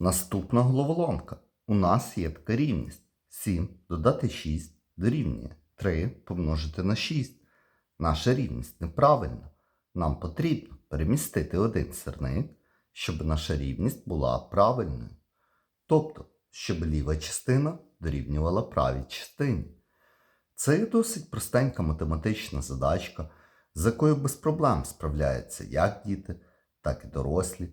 Наступна головоломка. У нас є така рівність. 7 додати 6 дорівнює 3 помножити на 6. Наша рівність неправильна. Нам потрібно перемістити один сирник, щоб наша рівність була правильною. Тобто, щоб ліва частина дорівнювала правій частині. Це досить простенька математична задачка, з якою без проблем справляються як діти, так і дорослі.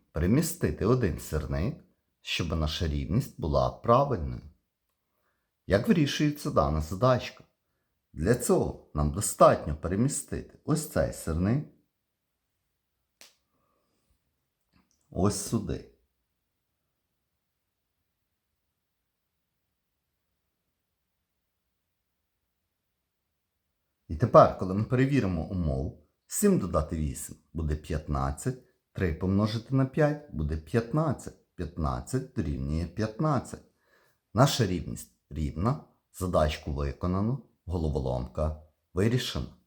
перемістити один сирник, щоб наша рівність була правильною. Як вирішується дана задачка? Для цього нам достатньо перемістити ось цей сирник ось сюди. І тепер, коли ми перевіримо умову, 7 додати 8 буде 15, 3 помножити на 5 буде 15. 15 дорівнює 15. Наша рівність рівна, задачку виконано, головоломка вирішена.